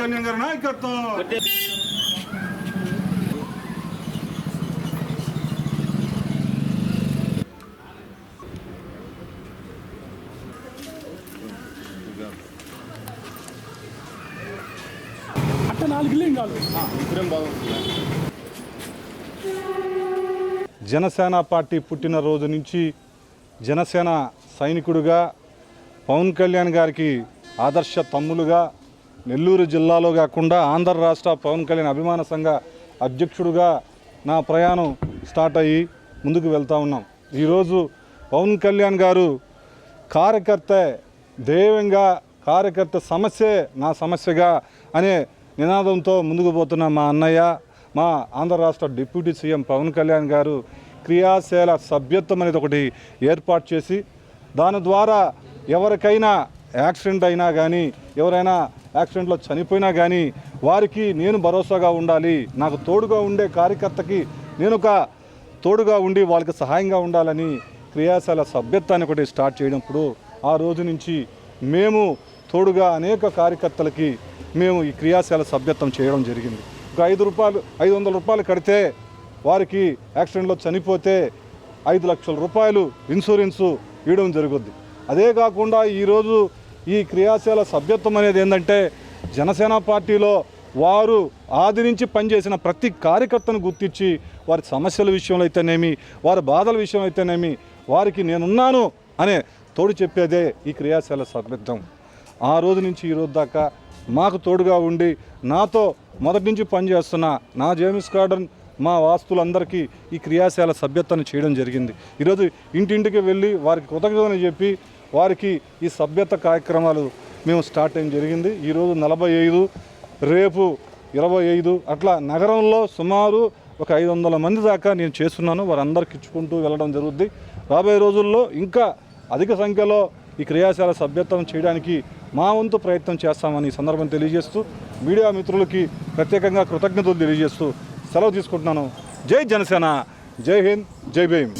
గారి నాయకత్వం. అట్ట నాలుగు లింగాలు జనసేన పార్టీ పుట్టినరోజు నుంచి జనసేన సైనికుడిగా పవన్ కళ్యాణ్ గారికి ఆదర్శ తమ్ములుగా నెల్లూరు జిల్లాలో కాకుండా ఆంధ్ర రాష్ట్ర పవన్ కళ్యాణ్ అభిమాన సంఘ అధ్యక్షుడుగా నా ప్రయాణం స్టార్ట్ అయ్యి ముందుకు వెళ్తూ ఉన్నాం. ఈరోజు పవన్ కళ్యాణ్ గారు కార్యకర్త దైవంగా కార్యకర్త సమస్యే నా సమస్యగా అనే నినాదంతో ముందుకు పోతున్న మా అన్నయ్య మా ఆంధ్ర రాష్ట్ర డిప్యూటీ సీఎం పవన్ కళ్యాణ్ గారు క్రియాశీల సభ్యత్వం అనేది ఒకటి ఏర్పాటు చేసి దాని ద్వారా ఎవరికైనా యాక్సిడెంట్ అయినా కానీ ఎవరైనా యాక్సిడెంట్లో చనిపోయినా కానీ వారికి నేను భరోసాగా ఉండాలి. నాకు తోడుగా ఉండే కార్యకర్తకి నేను ఒక తోడుగా ఉండి వాళ్ళకి సహాయంగా ఉండాలని క్రియాశాల సభ్యత్వాన్ని ఒకటి స్టార్ట్ చేయడంప్పుడు ఆ రోజు నుంచి మేము తోడుగా అనేక కార్యకర్తలకి మేము ఈ క్రియాశాల సభ్యత్వం చేయడం జరిగింది. ఒక ఐదు రూపాయలు ఐదు వందల రూపాయలు కడితే వారికి యాక్సిడెంట్లో చనిపోతే ఐదు లక్షల రూపాయలు ఇన్సూరెన్సు ఇవ్వడం జరుగుద్ది. అదే కాకుండా ఈరోజు ఈ క్రియాశీల సభ్యత్వం అనేది ఏంటంటే జనసేన పార్టీలో వారు ఆది నుంచి పనిచేసిన ప్రతి కార్యకర్తను గుర్తించి వారి సమస్యల విషయంలో అయితేనేమి వారి బాధల విషయంలో అయితేనేమి వారికి నేనున్నాను అనే తోడు చెప్పేదే ఈ క్రియాశీల సభ్యత్వం. ఆ రోజు నుంచి ఈ రోజు దాకా మాకు తోడుగా ఉండి నాతో మొదటి నుంచి పనిచేస్తున్న నా జేమ్స్ గార్డెన్ మా వాస్తులందరికీ ఈ క్రియాశీల సభ్యత్వాన్ని చేయడం జరిగింది. ఈరోజు ఇంటింటికి వెళ్ళి వారికి కృతజ్ఞతని చెప్పి వారికి ఈ సభ్యత కార్యక్రమాలు మేము స్టార్ట్ అయ్యడం జరిగింది. ఈరోజు నలభై ఐదు రేపు ఇరవై ఐదు అట్లా నగరంలో సుమారు ఒక ఐదు వందల మంది దాకా నేను చేస్తున్నాను. వారందరికి ఇచ్చుకుంటూ వెళ్ళడం జరుగుద్ది. రాబోయే రోజుల్లో ఇంకా అధిక సంఖ్యలో ఈ క్రియాశాల సభ్యత్వం చేయడానికి మా వంతు ప్రయత్నం చేస్తామని ఈ సందర్భం తెలియజేస్తూ మీడియా మిత్రులకి ప్రత్యేకంగా కృతజ్ఞతలు తెలియజేస్తూ సెలవు తీసుకుంటున్నాను. జై జనసేన. జై హింద్. జై భీమ్.